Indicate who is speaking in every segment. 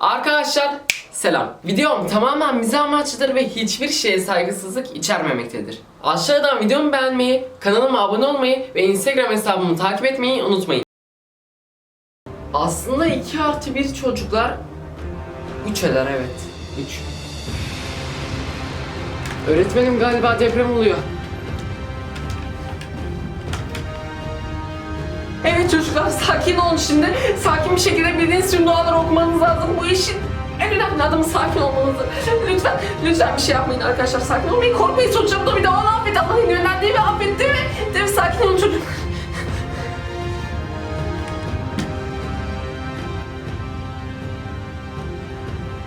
Speaker 1: Arkadaşlar selam. Videom tamamen mizah amaçlıdır ve hiçbir şeye saygısızlık içermemektedir. Aşağıdan videomu beğenmeyi, kanalıma abone olmayı ve Instagram hesabımı takip etmeyi unutmayın. Aslında 2 artı 1 çocuklar 3 eder evet. 3. Öğretmenim galiba deprem oluyor. Çocuklar sakin olun şimdi. Sakin bir şekilde bildiğiniz tüm duaları okumanız lazım. Bu işin en önemli adamı sakin olmanız. Lütfen, lütfen bir şey yapmayın arkadaşlar. Sakin olmayın. Korkmayın sonuçta bu da bir dua affet. Allah'ın yönlendiği ve affetti mi? Değil mi? Sakin olun çocuk.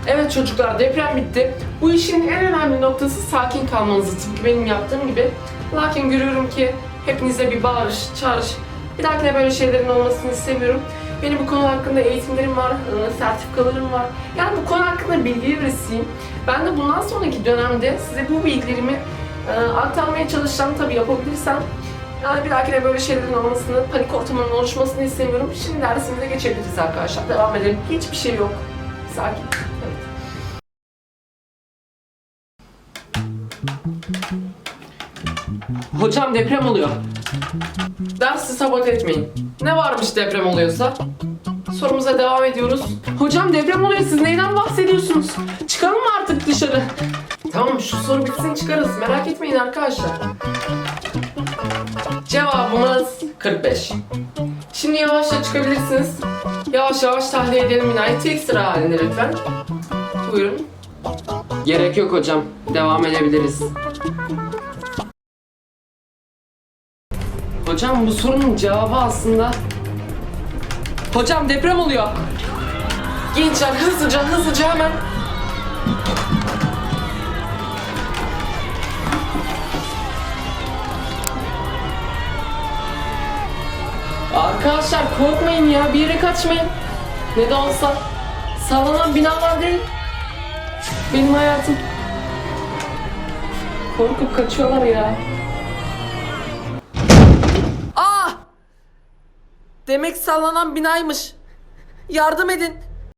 Speaker 1: Evet çocuklar deprem bitti. Bu işin en önemli noktası sakin kalmanızı tıpkı benim yaptığım gibi. Lakin görüyorum ki hepinize bir bağırış, çağrış. Bir dahakine böyle şeylerin olmasını istemiyorum. Benim bu konu hakkında eğitimlerim var, e, sertifikalarım var. Yani bu konu hakkında bilgili birisiyim. Ben de bundan sonraki dönemde size bu bilgilerimi e, aktarmaya çalışacağım tabii yapabilirsem. Yani bir dahakine böyle şeylerin olmasını, panik ortamının oluşmasını istemiyorum. Şimdi dersimize geçebiliriz arkadaşlar. Devam edelim. Hiçbir şey yok. Sakin. Evet. Hocam deprem oluyor. Dersi sabote etmeyin. Ne varmış deprem oluyorsa? Sorumuza devam ediyoruz. Hocam deprem oluyor siz neyden bahsediyorsunuz? Çıkalım mı artık dışarı? Tamam şu soru bitsin çıkarız. Merak etmeyin arkadaşlar. Cevabımız 45. Şimdi yavaşça çıkabilirsiniz. Yavaş yavaş tahliye edelim binayı. Tek sıra halinde lütfen. Buyurun. Gerek yok hocam. Devam edebiliriz. Hocam bu sorunun cevabı aslında... Hocam deprem oluyor. Gençler hızlıca hızlıca hemen. Arkadaşlar korkmayın ya bir yere kaçmayın. Ne de olsa sallanan binalar değil. Benim hayatım. Korkup kaçıyorlar ya. Demek sallanan binaymış. Yardım edin.